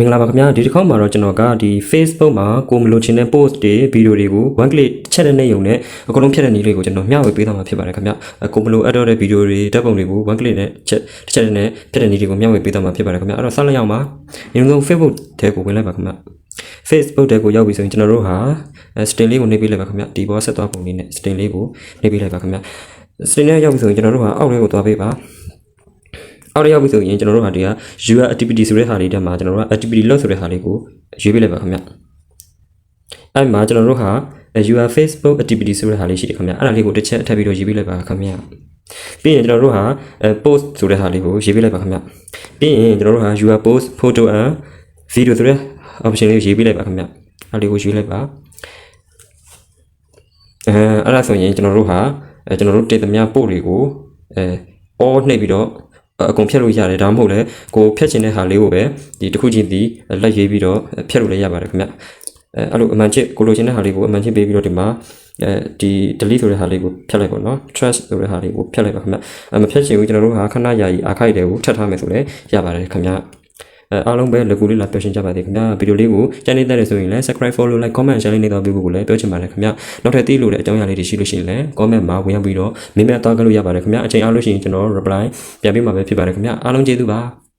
မင်္ဂလာပါခင်ဗျာဒီတစ်ခေါက်မှာတော့ကျွန်တော်ကဒီ Facebook မှာကိုမလို့ချင်တဲ့ post တွေဗီဒီယိုတွေကို one click တစ်ချက်နဲ့ရုံနဲ့အကုန်လုံးဖြတ်တဲ့နည်းလေးကိုကျွန်တော်မျှဝေပေးသွားမှာဖြစ်ပါတယ်ခင်ဗျာကိုမလို့အပ်တော့တဲ့ဗီဒီယိုတွေဓာတ်ပုံတွေကို one click နဲ့ချက်တစ်ချက်နဲ့ဖြတ်တဲ့နည်းလေးကိုမျှဝေပေးသွားမှာဖြစ်ပါတယ်ခင်ဗျာအဲ့တော့ဆက်လက်ရအောင်ပါဒီလိုမျိုး Facebook ထဲကိုဝင်လိုက်ပါခင်ဗျာ Facebook ထဲကိုရောက်ပြီဆိုရင်ကျွန်တော်တို့ဟာ stain လေးကိုနှိပ်ပေးလိုက်ပါခင်ဗျာဒီဘောဆက်သွားပုံလေးနဲ့ stain လေးကိုနှိပ်ပေးလိုက်ပါခင်ဗျာ stain နဲ့ရောက်ပြီဆိုရင်ကျွန်တော်တို့ဟာအောက်ထဲကိုသွားပေးပါ အောက်ရောက်ပြီဆိုရင်ကျွန်တော်တို့ဟာဒီက UR activity ဆိုတဲ့ဟာလေးတက်မှာကျွန်တော်တို့က activity log ဆိုတဲ့ဟာလေးကိုရွေးပေးလိုက်ပါခင်ဗျအဲ့မှာကျွန်တော်တို့ဟာ UR Facebook activity ဆိုတဲ့ဟာလေးရှိတယ်ခင်ဗျအဲ့ဒါလေးကိုတစ်ချက်ထပ်ပြီးတော့ရေးပေးလိုက်ပါခင်ဗျပြီးရင်ကျွန်တော်တို့ဟာ post ဆိုတဲ့ဟာလေးကိုရေးပေးလိုက်ပါခင်ဗျပြီးရင်ကျွန်တော်တို့ဟာ UR post photo and video ဆိုတဲ့ option လေးကိုရေးပေးလိုက်ပါခင်ဗျအဲ့လေးကိုရွေးလိုက်ပါအဲအဲ့ဒါဆိုရင်ကျွန်တော်တို့ဟာအဲကျွန်တော်တို့တင်သမျှပို့တွေကိုအဲ all နှိပ်ပြီးတော့ အကုန်ဖြတ်လို့ရတယ်ဒါမှမဟုတ်လည်းကိုဖြတ်ချင်တဲ့ဟာလေးကိုပဲဒီတစ်ခုချင်းဒီလိုက်ရေးပြီးတော့ဖြတ်လို့လည်းရပါတယ်ခင်ဗျအဲအဲ့လိုအမှန်ချစ်ကိုလိုချင်တဲ့ဟာလေးကိုအမှန်ချစ်ပေးပြီးတော့ဒီမှာအဲဒီ delete ဆိုတဲ့ဟာလေးကိုဖြတ်လိုက်ပါတော့ trust ဆိုတဲ့ဟာလေးကိုဖြတ်လိုက်ပါခင်ဗျအမဖြတ်ချင်ဘူးကျွန်တော်တို့ဟာခဏယာယီအာခိုက်တွေကိုထပ်ထားမယ်ဆိုလည်းရပါတယ်ခင်ဗျ အဲအားလုံးပဲလက်ကူလေးလာပြောရှင်းကြပါသေးခင်ဗျာဗီဒီယိုလေးကိုကြိုက်နေတဲ့တဲ့ဆိုရင်လည်း subscribe follow like comment share လေးနေတော့ပြီးဖို့ကိုလည်းပြောချင်ပါတယ်ခင်ဗျာနောက်ထပ်သိလို့တဲ့အကြောင်းအရာလေးတွေရှိလို့ရှိရင်လည်း comment မှာဝင်ရောက်ပြီးတော့မင်းမဲ့တောက်ကြလို့ရပါတယ်ခင်ဗျာအချိန်အားလို့ရှိရင်ကျွန်တော် reply ပြန်ပေးမှာပဲဖြစ်ပါတယ်ခင်ဗျာအားလုံးကျေးဇူးပါ